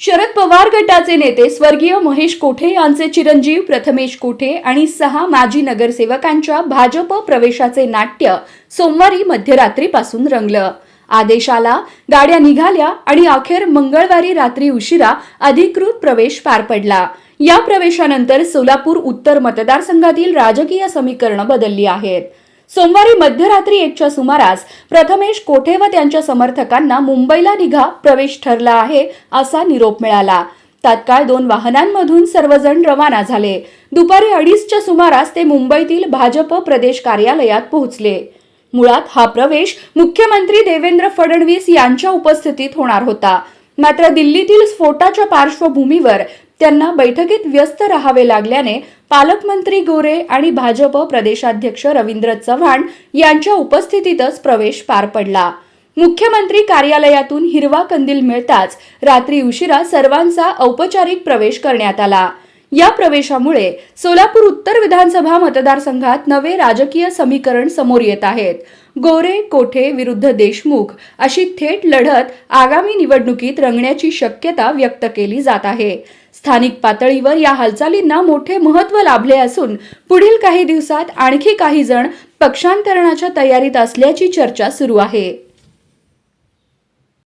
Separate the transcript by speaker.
Speaker 1: शरद पवार गटाचे नेते स्वर्गीय महेश कोठे यांचे चिरंजीव प्रथमेश कोठे आणि सहा माजी नगरसेवकांच्या भाजप प्रवेशाचे नाट्य सोमवारी मध्यरात्रीपासून रंगलं. आदेशाला गाड्या निघाल्या आणि अखेर मंगळवारी रात्री उशिरा अधिकृत प्रवेश पार पडला. या प्रवेशानंतर सोलापूर उत्तर मतदारसंघातील राजकीय समीकरणं बदलली आहेत. सोमवारी मध्यरात्री एकच्या सुमारास प्रथमेश कोठे व त्यांच्या समर्थकांना मुंबईला निघा प्रवेश ठरला आहे असा निरोप मिळाला. तात्काळ दोन वाहनांमधून सर्वजण रवाना झाले. दुपारी अडीचच्या सुमारास ते मुंबईतील भाजप प्रदेश कार्यालयात पोहोचले. मुळात हा प्रवेश मुख्यमंत्री देवेंद्र फडणवीस यांच्या उपस्थितीत होणार होता. मात्र दिल्लीतील स्फोटाच्या पार्श्वभूमीवर त्यांना बैठकीत व्यस्त राहावे लागल्याने पालकमंत्री गोरे आणि भाजप प्रदेशाध्यक्ष रवींद्र चव्हाण यांच्या उपस्थितीतच प्रवेश पार पडला. मुख्यमंत्री कार्यालयातून हिरवा कंदील मिळताच रात्री उशिरा सर्वांचा औपचारिक प्रवेश करण्यात आला. या प्रवेशामुळे सोलापूर उत्तर विधानसभा मतदारसंघात नवे राजकीय समीकरण समोर येत आहेत. गोरे कोठे विरुद्ध देशमुख अशी थेट लढत आगामी निवडणुकीत रंगण्याची शक्यता व्यक्त केली जात आहे. स्थानिक पातळीवर या हालचालींना मोठे महत्त्व लाभले असून पुढील काही दिवसात आणखी काही जण पक्षांतरणाच्या तयारीत असल्याची चर्चा सुरू आहे.